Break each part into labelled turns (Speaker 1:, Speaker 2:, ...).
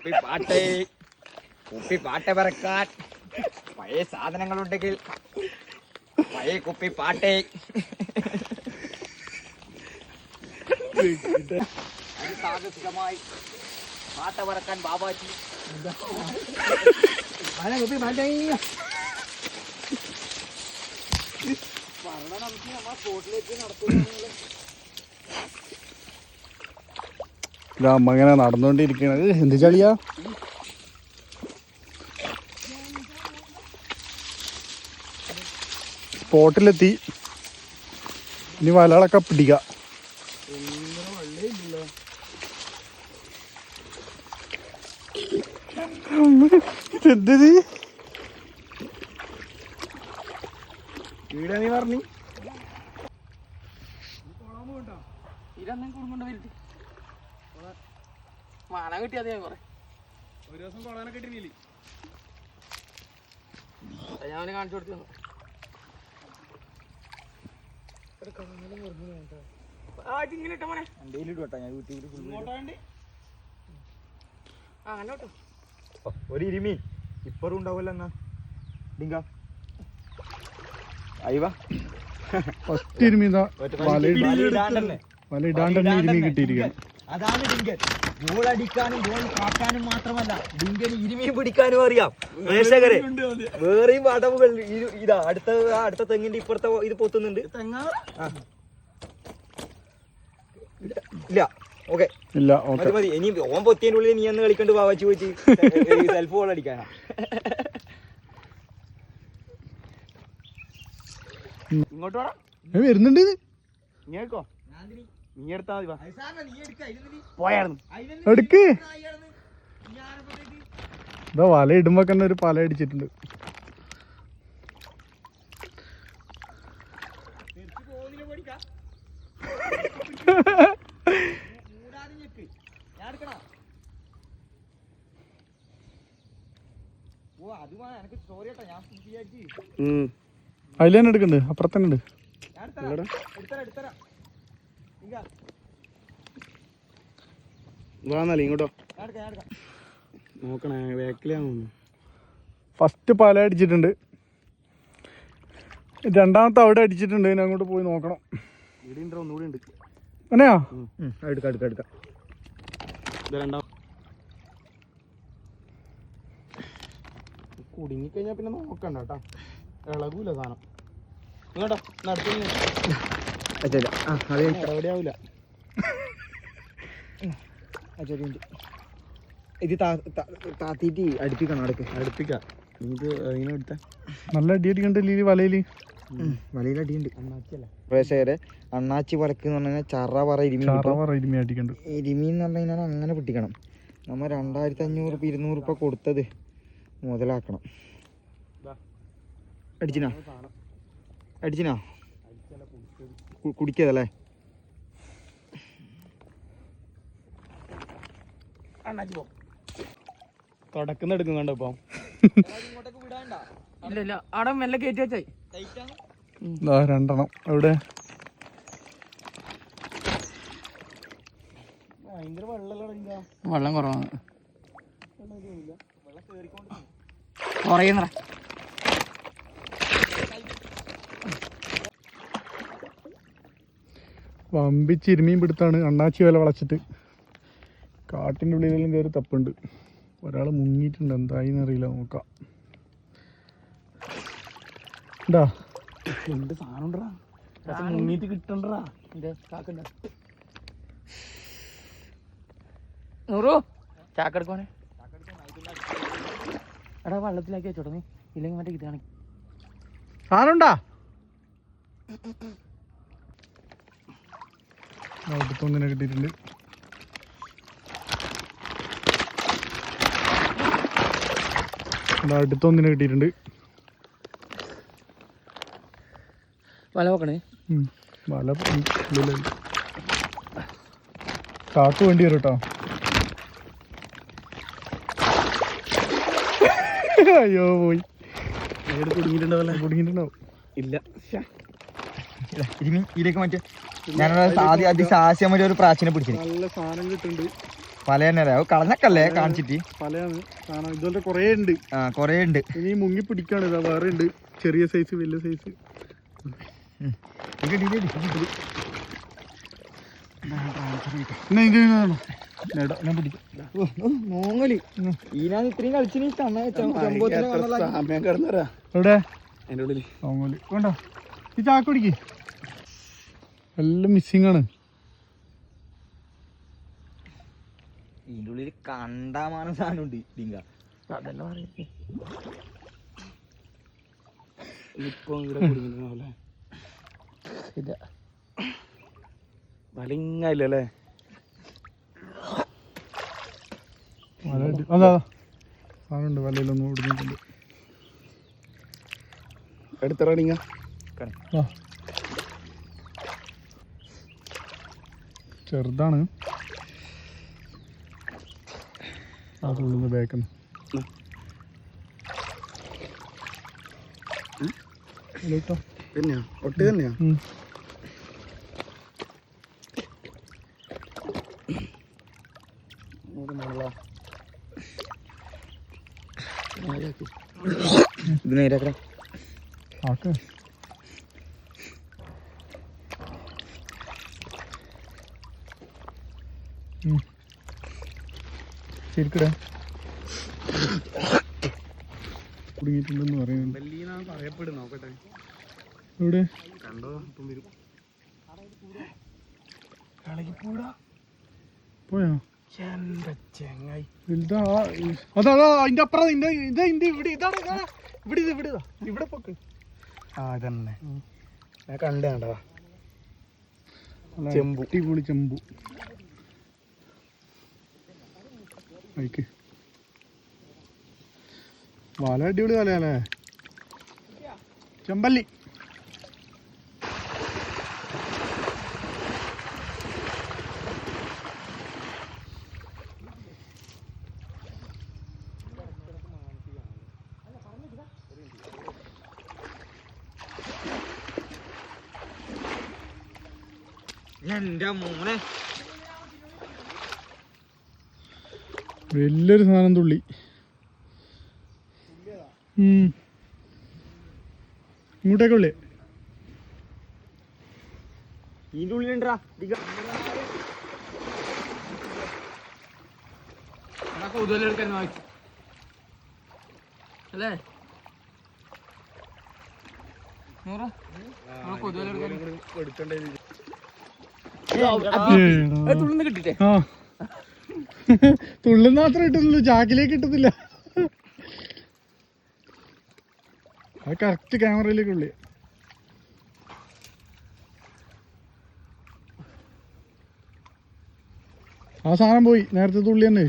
Speaker 1: കുപ്പി പാട്ടേ. കുപ്പി പാട്ട് പറക്കാൻ. പഴയ സാധനങ്ങളുണ്ടെങ്കിൽ പഴയ കുപ്പി പാട്ടേ. സാഹസികമായി പാട്ട പറക്കാൻ ബാബാജി.
Speaker 2: ഇതാ അമ്മ ഇങ്ങനെ നടന്നുകൊണ്ടിരിക്കണത്. എന്ത് ചളിയാ? സ്പോട്ടിലെത്തി. ഇനി വലകളൊക്കെ പിടിക്ക എന്തത്
Speaker 1: വീട് നീ പറഞ്ഞു.
Speaker 3: മാന അധികം കുറെ.
Speaker 2: ഒരു ദിവസം കൊളാനൊക്കെ കിട്ടിയില്ലേ
Speaker 3: ഞാൻ അവന് കാണിച്ചു കൊടുത്തു ഇങ്ങനെ ഇട്ടോ മോനെ. അങ്ങനെ കേട്ടോ
Speaker 1: ഒരു ഇരുമീൻ ഇപ്പറും ഉണ്ടാവല്ലോ എന്നാ. ഡിങ്ക. അയവാ
Speaker 2: ഫസ്റ്റ് ഇരുമീതാ വല വല ഇടാണ്ട് തന്നെ. ഇരുമീൻ കിട്ടിയിരിക്കുകയാണ്.
Speaker 1: അതാണ് ഡിങ്കൻ ഗോൾ അടിക്കാനും ഗോൾ കാട്ടാനും മാത്രമല്ല ഡിങ്കന് ഇരുമീൻ പിടിക്കാനും അറിയാം. പ്രേക്ഷകരെ വേറെയും അടവുകൾ ഇതാ അടുത്ത അടുത്ത തെങ്ങിന്റെ ഇപ്പുറത്തെ ഇത് പൊത്തുന്നുണ്ട്. ആ. ഇല്ല ഓക്കെ.
Speaker 2: ഇല്ല ഓക്കെ.
Speaker 1: മതി. മതി ഇനി ഓൻ പൊത്തിയതിന്റെ ഉള്ളിൽ നീ എന്ന് കളിക്കണ്ട് വാവച്ചു വെച്ച്. സെൽഫ് ഗോൾ അടിക്കാനാ. ഇങ്ങോട്ട് വേണം
Speaker 2: വരുന്നുണ്ട് ഇത്.
Speaker 1: നീ എടുത്താ മതി പോയായിരുന്നു.
Speaker 2: എടുക്ക്. ഇതാ വല ഇടുമ്പോ തന്നെ ഒരു പല അടിച്ചിട്ടുണ്ട്. അതിൽ തന്നെ എടുക്കണ്ട് അപ്പുറത്തന്നെ ഉണ്ട്.
Speaker 1: എടുത്തരാ.
Speaker 2: വാന്നല്ലേ ഇങ്ങോട്ടോ
Speaker 1: ഞാൻ ഞാൻ
Speaker 2: നോക്കണേ ഫസ്റ്റ് പല അടിച്ചിട്ടുണ്ട്. രണ്ടാമത്തെ അവിടെ അടിച്ചിട്ടുണ്ട് ഇനി അങ്ങോട്ട് പോയി നോക്കണം. കുടുങ്ങിക്കഴിഞ്ഞാ
Speaker 1: എടുക്കാം എടുക്കാം എടുക്കാം. കുടുങ്ങിക്കഴിഞ്ഞാൽ പിന്നെ നോക്കണ്ട കേട്ടോ. ഇളകൂല സാധനം. ഇങ്ങോട്ടോ നടത്തു
Speaker 2: എവിടെയാവില്ല
Speaker 1: ഇത് താത്തിട്ട് അടുപ്പിക്കണം അടക്ക്.
Speaker 2: അടുപ്പിക്കാം. ഇത് ഇങ്ങനെ എടുത്ത? നല്ല അടി അടിക്കണ്ടല്ലേ ഈ വലയിൽ.
Speaker 1: അടിയുണ്ട് പ്രേക്ഷകരെ അണ്ണാച്ചി വലക്ക് എന്ന് പറഞ്ഞാൽ ചറ പറ.
Speaker 2: പറ ഇരുമി അടിക്കണ്ട്.
Speaker 1: ഇരുമീൻ എന്ന് പറഞ്ഞു കഴിഞ്ഞാൽ അങ്ങനെ പിടിക്കണം നമ്മ രണ്ടായിരത്തി അഞ്ഞൂറ് രൂപ ഇരുന്നൂറ് രൂപ കൊടുത്തത് മുതലാക്കണം. അടിച്ചിനാ? അടിച്ചിനാ? കുടിക്കതല്ലേ?
Speaker 2: തുടക്കുന്ന എടുക്കുന്നുണ്ട് കണ്ടോ ഇപ്പം
Speaker 3: ഇല്ല ഇല്ല. അവിടെ മെല്ലെ കയറ്റി വെച്ചായി
Speaker 2: രണ്ടെണ്ണം. എവിടെ?
Speaker 3: വെള്ളം കുറവാണ്. കുറയുന്നറ
Speaker 2: വമ്പിച്ച് ഇരുമീൻ പിടുത്താണ്. അണ്ണാച്ചി വില വളച്ചിട്ട്. കാട്ടിന്റെ ഉള്ളിലെല്ലാം കയറി തപ്പുണ്ട്. ഒരാൾ മുങ്ങിയിട്ടുണ്ട്. എന്തായി എന്നറിയില്ല നോക്കാം. എന്താ
Speaker 3: എന്ത് സാധനം എന്റെ കാക്കണ്ട. നൂറു. ചാക്കെടുക്കോനെ എടാ വെള്ളത്തിലാക്കി വെച്ചോട്ടോ നീ. ഇല്ലെങ്കിൽ മറ്റേ ഇതാണ്
Speaker 2: സാധനം ഉണ്ടാ ഒന്നിനെ കിട്ടിയിട്ടുണ്ട്. അടുത്ത ഒന്നിനെ കിട്ടിയിട്ടുണ്ട്.
Speaker 3: വല നോക്കണേ.
Speaker 2: വല കാത്തു വേണ്ടി വരും കേട്ടോ അയ്യോ പോയി. കുടുങ്ങിയിട്ടുണ്ടാവല്ലേ കുടുങ്ങിയിട്ടുണ്ടാവും
Speaker 1: ഇല്ല. ഇതിലേക്ക് മറ്റേ ഞാനൊരു ആദ്യം അതിസാഹസ്യം ഒരു പ്രാചീനെ പിടിച്ചിന്
Speaker 2: നല്ല സാധനം കിട്ടുന്നുണ്ട്.
Speaker 1: പല തന്നെ കളഞ്ഞക്കല്ലേ കാണിച്ചിട്ട്?
Speaker 2: പലയാണ്. ഇതുപോലെ കുറേ ഉണ്ട്.
Speaker 1: ആ കൊറേ ഉണ്ട്.
Speaker 2: ഇനി മുങ്ങി പിടിക്കാണ്. ഇതാ വേറെ ഉണ്ട്. ചെറിയ സൈസ് വലിയ സൈസ്
Speaker 1: നോങ്ങൽ ഈനാണ് ഇത്രയും കളിച്ചിന്
Speaker 3: സമയം കിടന്നറാ
Speaker 2: എവിടെ? നോങ്ങലി വേണ്ട ഈ ചാക്കുടിക്ക് എല്ലാം മിസ്സിങ് ആണ്.
Speaker 1: ഇതിന്റെ ഉള്ളിൽ കണ്ടാമാനം സാധനം ഉണ്ട് ഡിങ്ക.
Speaker 3: അതല്ല പറയുന്നത് ഇപ്പൊ ഇവിടെ കുടുങ്ങുന്ന ഇല്ല. വലിങ്ങല്ലേ
Speaker 2: അതാ. സാധനമുണ്ട് വലയിലൊന്നും ഓടുന്നുണ്ട്.
Speaker 3: എടുത്തറടിങ്ങ
Speaker 2: ആ. ചെറുതാണ്. ആ തുള്ളുന്ന ബാക്കിന്ന് കേട്ടോ
Speaker 3: തന്നെയാ? ഒട്ട് തന്നെയാ?
Speaker 1: ഇത് നേരാക്കടാ
Speaker 2: ഇവിടെ
Speaker 3: കണ്ടോ? ഇപ്പം വരും. കളിപ്പൂടാ
Speaker 2: പോയോ?
Speaker 3: എന്റെ ചെങ്ങായി.
Speaker 2: ഇതാ അതാ അതാ അതിന്റെ അപ്പുറം ഇതിന്റെ ഇതാ ഇതിന്റെ ഇവിടെ ഇതാണ് ഇതാണ് ഇവിടെ ഇത് ഇവിടെ ഇതാ ഇവിടെ പൊക്ക്.
Speaker 3: ആ തന്നെ ഞാൻ കണ്ടു കണ്ടതാ.
Speaker 2: നല്ല
Speaker 3: ചെമ്പു.
Speaker 2: അടിപൊളി ചെമ്പു. അയക്ക്. വല അടിപൊളി വലയല്ലേ ചെമ്പല്ലി.
Speaker 1: എന്റെ മോനെ.
Speaker 2: വലിയൊരു സാധനം തുള്ളി. ഇങ്ങോട്ടേക്കുള്ളേ
Speaker 1: ഇതിന്റെ ഉള്ളിലുണ്ടാ
Speaker 3: അല്ലേ? എടുക്കണ്ടേ? തുള്ളുന്ന കിട്ടിട്ടേ
Speaker 2: തുള്ളുന്ന മാത്രം ഇട്ടുള്ളൂ ചാക്കിലേക്ക് ഇട്ടത്തില്ല അത് കറക്റ്റ് ക്യാമറയിലേക്ക് ഉള്ളി. ആ സാധനം പോയി നേരത്തെ തുള്ളി തന്നെ.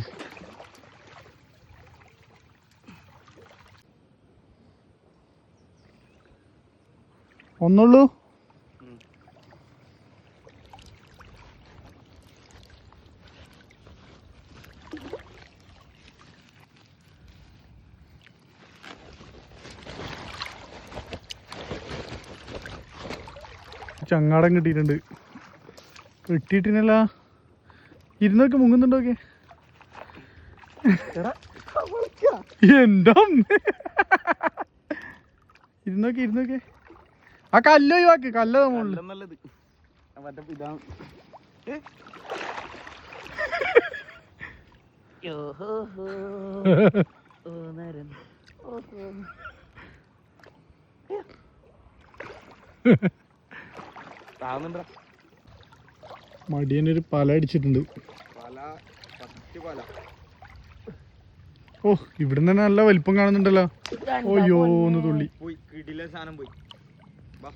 Speaker 2: ഒന്നുള്ളൂ. ചങ്ങാടം കിട്ടിയിട്ടുണ്ട്. കിട്ടിയിട്ടിനല്ല ഇരുന്നൊക്കെ മുങ്ങുന്നുണ്ടോക്കെ എന്തോ അമ്മേ. ഇരുന്നോക്കെ ഇരുന്നോക്കെ. ആ കല്ല് ഒഴിവാക്കി കല്ല
Speaker 3: നല്ലത്. മറ്റേ
Speaker 2: മടിയനൊരു പല അടിച്ചിട്ടുണ്ട്.
Speaker 1: പല പത്ത് പല.
Speaker 2: ഓ ഇവിടുന്ന് തന്നെ നല്ല വലിപ്പം കാണുന്നുണ്ടല്ലോ. ഓയ്യോ ഒന്ന് തുള്ളി.
Speaker 1: പോയി കിടില സാധനം പോയി. വാ.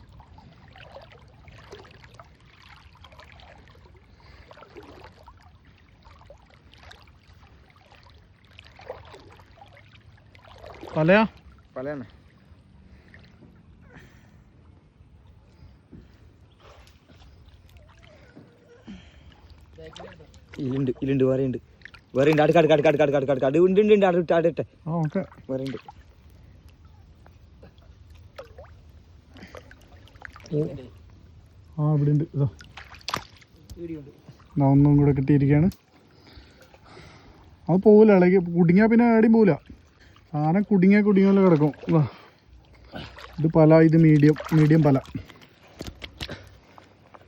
Speaker 2: പലയാ?
Speaker 1: പലയാണ്. ഇതിലുണ്ട് ഇല്ലുണ്ട് വേറെ ഉണ്ട് വേറെ ഉണ്ട് അടുക്ക അടുക്ക അടുക്ക അടുക്ക അടുക്ക അടുക്ക അടുക്ക. ഉണ്ട് ഉണ്ട് ഉണ്ട് അടുത്ത അടുത്ത
Speaker 2: ഓക്കെ.
Speaker 1: വേറെ ഉണ്ട്
Speaker 2: ആ ഇവിടെ ഉണ്ട്. ഇതാ. ഞാൻ ഒന്നും കൂടെ കിട്ടിയിരിക്കുകയാണ്. അത് പോവില്ല ഇളകി. കുടുങ്ങിയാൽ പിന്നെ ആടി പോവില്ല. സാധനം കുടുങ്ങിയാൽ കുടുങ്ങിയാലും കിടക്കും. ഇതാ. ഇത് പല ഇത് മീഡിയം മീഡിയം പല.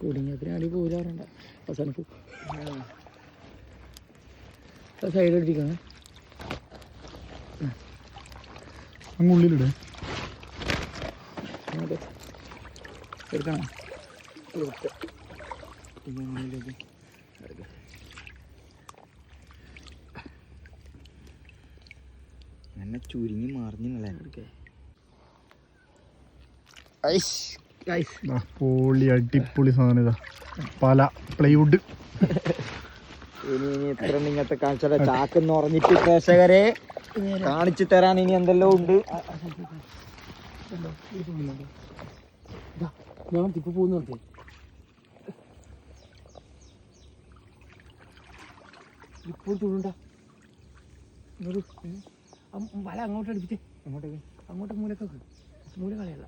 Speaker 3: കുടുങ്ങിയത്തിന് ആടി പോരാറുണ്ട് അവസാനിക്കും സൈഡ്
Speaker 2: അങ്ങ് ഉള്ളിലിടേ.
Speaker 3: എടുക്കണം.
Speaker 1: എന്നെ ചുരുങ്ങി മാറിഞ്ഞല്ലേ
Speaker 2: പൊളി അടിപൊളി സാധനം ഇതാ. പല പ്ലൈവുഡ്
Speaker 1: ഇനി ഇനി എത്ര ഇങ്ങനത്തെ കാണിച്ചാലോ ചാക്കെന്ന് പറഞ്ഞിട്ട് പ്രേക്ഷകരെ കാണിച്ചു തരാൻ ഇനി എന്തെല്ലോ ഉണ്ട്.
Speaker 3: ഞാൻ തിപ്പ് പോകുന്നുണ്ട് ഇപ്പോൾ തുളുണ്ട വല അങ്ങോട്ട് അടുപ്പിച്ചേ. അങ്ങോട്ടേക്ക്. അങ്ങോട്ട് മൂലക്കൊക്കെ മൂല കളയല്ല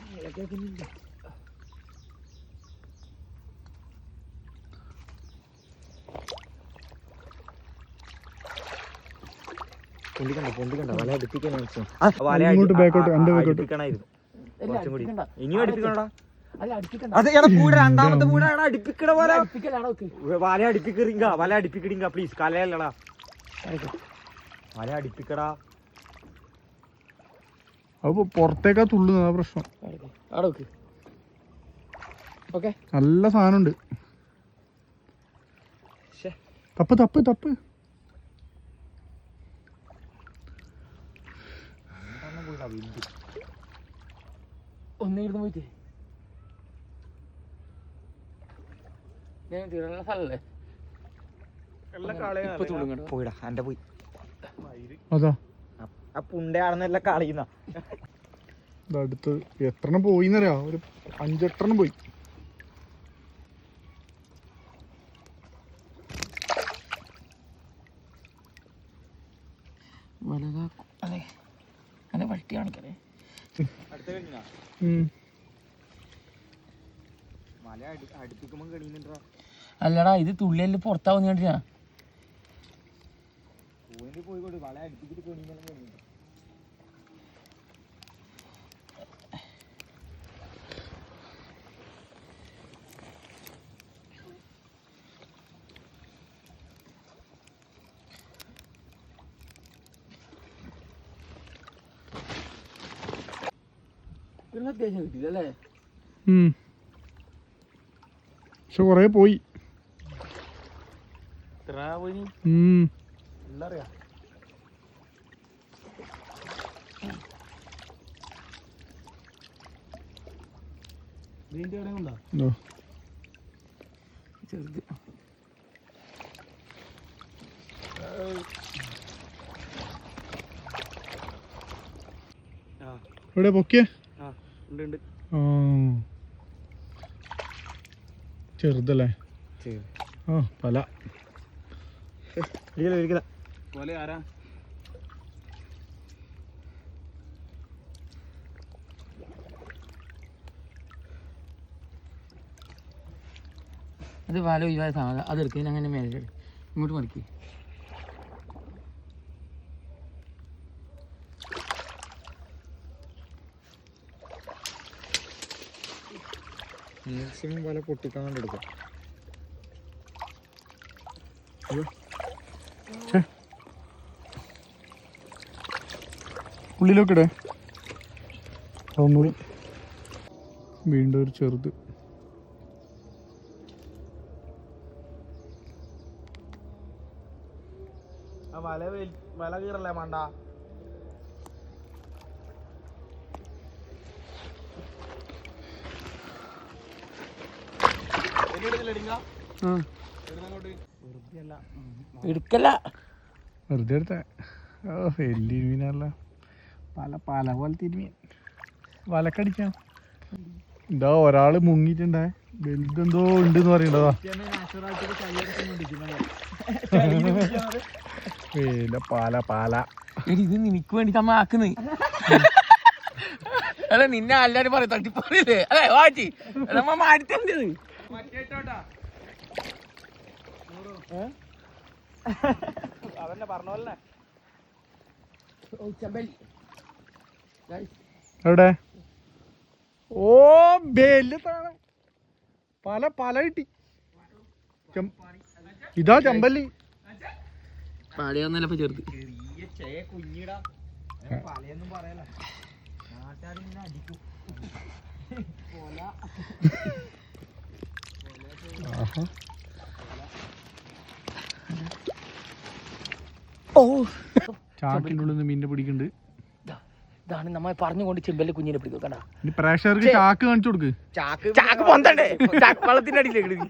Speaker 3: മൂലക്കേക്കുന്നില്ല
Speaker 1: പൊന്തിക്കണ്ട പൊന്തിക്കണ്ട. വല അടുപ്പിക്കാൻ വല
Speaker 2: ഇങ്ങോട്ട് back-ഓട്ട്, എന്റെ back-ഓട്ട്.
Speaker 1: അടുപ്പിക്കണായിരുന്നു
Speaker 3: അല്ല,
Speaker 1: കുറച്ചും കൂടി.
Speaker 3: അടുപ്പിക്കണ്ട.
Speaker 1: ഇനിയും അടുപ്പിക്കണോടാ?
Speaker 3: അല്ല അടുപ്പിക്കണ്ട.
Speaker 1: അത് എടാ കൂടെ രണ്ടാമത്തെ എടാ വല അടുപ്പിക്കറിങ്ക വല അടുപ്പിക്കടിങ്ക പ്ലീസ് കലയല്ലടാ. വല അടുപ്പിക്കടാ.
Speaker 2: അപ്പോൾ പുറത്തേക്കാ തുള്ളുന്നത് ആ പ്രശ്നം. നല്ല സാധനമുണ്ട്. തപ്പ് തപ്പ് തപ്പ്.
Speaker 3: ഒന്നേ ഇരുന്ന് പോയിട്ട് ഞാൻ തിരുവല്ല സ്ഥലല്ലേ?
Speaker 1: പോയിടാ എന്റെ പോയി.
Speaker 2: അതാ.
Speaker 1: ആ പുണ്ടയാണെന്നെല്ലാം കളിയുന്ന
Speaker 2: ഇത് അടുത്ത് എത്രണ്ണം പോയിന്നറിയാ? ഒരു അഞ്ചെട്ടെണ്ണം പോയി.
Speaker 3: അല്ലടാ ഇത് തുള്ളിയല്ല പുറത്താവുന്ന കണ്ടിനാ അത്യാവശ്യം കിട്ടിയില്ല അല്ലേ.
Speaker 2: പക്ഷെ കൊറേ പോയി
Speaker 3: എത്ര പോയി
Speaker 2: ഉം.
Speaker 3: എന്തറിയാ വീണ്ടും എവിടെ ഉണ്ടോ
Speaker 2: ഇതോ.
Speaker 3: ചെറുത്
Speaker 2: എവിടെ പൊക്കിയേ?
Speaker 3: ആ ഉണ്ട് ഉണ്ട്.
Speaker 2: ആ. ചെറുതല്ലേ? ആ പല.
Speaker 3: പോലെ ആരാ? അത് വല ഒഴിവായ സാധനം അത് എടുക്കുന്ന അങ്ങനെ മേലെ ഇങ്ങോട്ട് മറിക്കുക
Speaker 1: മാക്സിമം വല പൊട്ടിക്കാണ്ട് എടുക്കാം.
Speaker 2: ഉള്ളിലോക്കിടെ. ഒന്നുകൂടി. വീണ്ടും ഒരു ചെറുത്.
Speaker 3: വല വല കീറല്ലേ വേണ്ട എടുക്കല്ല.
Speaker 2: വെറുതെ എടുത്ത. ഓ വലിയ മീനല്ല. പല പല പോലെ തിരുമീൻ വലക്കടിക്കാം. എന്താ ഒരാൾ മുങ്ങിട്ടുണ്ടേ വലുതെന്തോ ഉണ്ട് പറയണ്ടതാ. പിന്നെ പാല പാല.
Speaker 3: ഇത് നിനക്ക് വേണ്ടി അമ്മ ആക്കുന്നത് അല്ല നിന്നെ എല്ലാരും പറയും തട്ടിപ്പറിയില്ലേ അല്ലെ വാറ്റി നമ്മ അതല്ല അതന്നെ പറഞ്ഞ പോലെ ചെമ്പല്ലി.
Speaker 2: എവിടെ? ഓ ബെല്ലാണ് പല പല കിട്ടി. ഇതാ ചെമ്പല്ലി.
Speaker 3: പാടിയൊന്നല്ല
Speaker 2: ചേർത്ത്.
Speaker 3: ഓ.
Speaker 2: ചാക്കിന്റെ ഉള്ളിൽ നിന്ന് മീനിനെ പിടിക്കുന്നുണ്ട്.
Speaker 3: ഇതാണ് നമ്മൾ പറഞ്ഞുകൊണ്ട് ചെമ്പല്ലി കുഞ്ഞിനെ പിടിക്കും കണ്ടാ?
Speaker 2: പ്രേക്ഷകർക്ക് ചാക്ക് കാണിച്ചു കൊടുക്ക്.
Speaker 1: ചാക്ക്
Speaker 3: ചാക്ക് പൊന്തണ്ടേ? ചാക്ക് വെള്ളത്തിന്റെ അടിയിലേക്ക് ഇടുക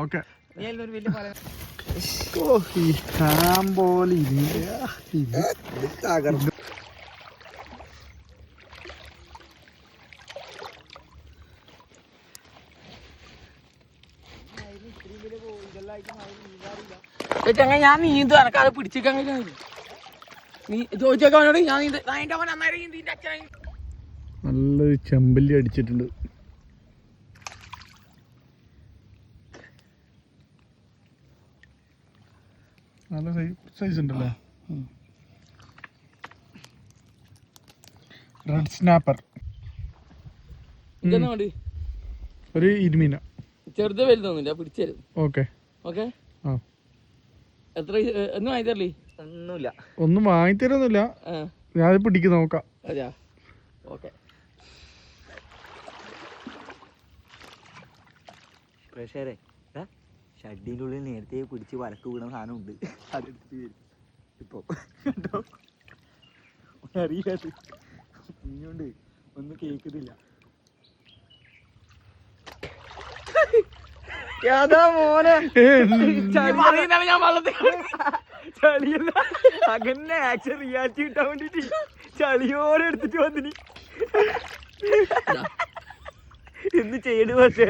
Speaker 2: ഓക്കെ.
Speaker 3: ഞാൻ നീന്തു അനക്കാതെ പിടിച്ചിക്കാൻ കഴിയുന്നില്ല. നീ അവനോട് ഞാൻ അവൻ അച്ഛൻ
Speaker 2: നല്ലൊരു ചെമ്പല്ലി അടിച്ചിട്ടുണ്ട്. നല്ല സൈസ് ഉണ്ടല്ലേ? റെഡ് സ്നാപ്പർ ഒരു ഇരുമീന.
Speaker 3: ചെറുത് വലുതൊന്നുമില്ല പിടിച്ചു
Speaker 2: ഓക്കെ.
Speaker 3: ഓക്കെ? എത്ര ഒന്നും വാങ്ങി തരല്ലേ
Speaker 1: ഒന്നുമില്ല.
Speaker 2: ഒന്നും വാങ്ങിത്തരൊന്നുമില്ല
Speaker 3: ഞാൻ
Speaker 2: ഞാനത് പിടിക്ക് നോക്കാം.
Speaker 3: ഓക്കെ.
Speaker 1: പ്രേക്ഷകരെ ഷഡിന്റെ ഉള്ളിൽ നേരത്തെ പിടിച്ച് വലക്ക് വീണ സാധനം ഉണ്ട്. അതെടുത്തിട്ട് വരും ഇപ്പോ. കണ്ടോ? അറിയാത് ഇനിയുണ്ട് ഒന്നും കേക്കുന്നില്ല യാതാ മോനെ.
Speaker 3: ഞാൻ വള്ളത്തിൽ
Speaker 1: ചളിയല്ല അങ്ങനെ ആക്ഷൻ റിയാലിറ്റി കിട്ടാൻ വേണ്ടിട്ട് ചളിയോടെ എടുത്തിട്ട് വന്നിന്. എന്ത് ചെയ്യണു പക്ഷേ.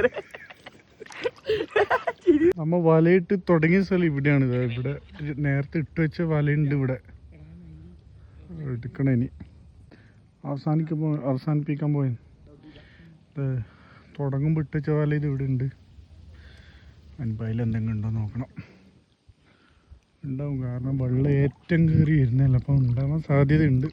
Speaker 2: നമ്മ വലയിട്ട് തുടങ്ങിയ സ്ഥലം ഇവിടെയാണ്. ഇവിടെ നേരത്തെ ഇട്ട് വെച്ച വലയുണ്ട് ഇവിടെ. എടുക്കണേ ഇനി. അവസാനിക്കുമ്പോ അവസാനിപ്പിക്കാൻ പോയി തുടങ്ങുമ്പോൾ ഇട്ട് വെച്ച വല ഇത് ഇവിടെ ഉണ്ട്. അൻപതിൽ എന്തെങ്കിലും ഉണ്ടോ നോക്കണം. ഉണ്ടാവും. കാരണം വെള്ളം ഏറ്റവും കയറി വരുന്നതല്ല. അപ്പോൾ ഉണ്ടാവാൻ സാധ്യതയുണ്ട്.